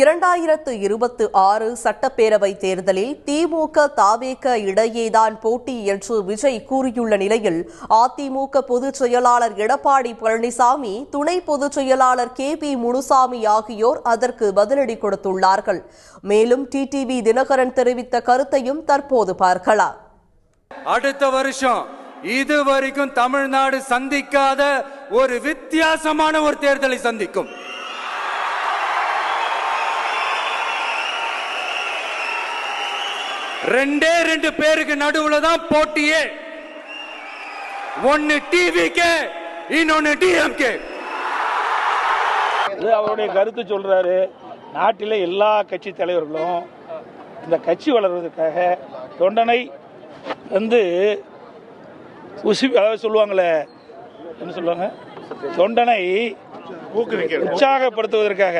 இரண்டாயிரத்து இருபத்து ஆறு சட்டப்பேரவை தேர்தலில் திமுக தாவேக இடையேதான் போட்டி என்று விஜய் கூறியுள்ள நிலையில் அதிமுக பொதுச் செயலாளர் எடப்பாடி பழனிசாமி துணை பொதுச் செயலாளர் கே பி முனுசாமி ஆகியோர் அதற்கு பதிலடி கொடுத்துள்ளார்கள். மேலும் டிடிவி தினகரன் தெரிவித்த கருத்தையும் தற்போது பார்க்கலாம். அடுத்த வருஷம் இதுவரைக்கும் தமிழ்நாடு சந்திக்காத ஒரு வித்தியாசமான ஒரு தேர்தலை சந்திக்கும். ரெண்டே ரெண்டு பேருக்கு நடுவுல தான் போட்டியே. ஒன்னு டிவிக்கு இன்னொன்னு டிஎம்கே இது அவருடைய கருத்து சொல்றாரு. நாட்டிலே எல்லா கட்சி தலைவர்களும் இந்த கட்சி வளர்வதற்காக தொண்டனை வந்து உசி அதாவது சொல்லுவாங்களே என்ன சொல்லுவாங்க? தொண்டனை உற்சாகப்படுத்துவதற்காக.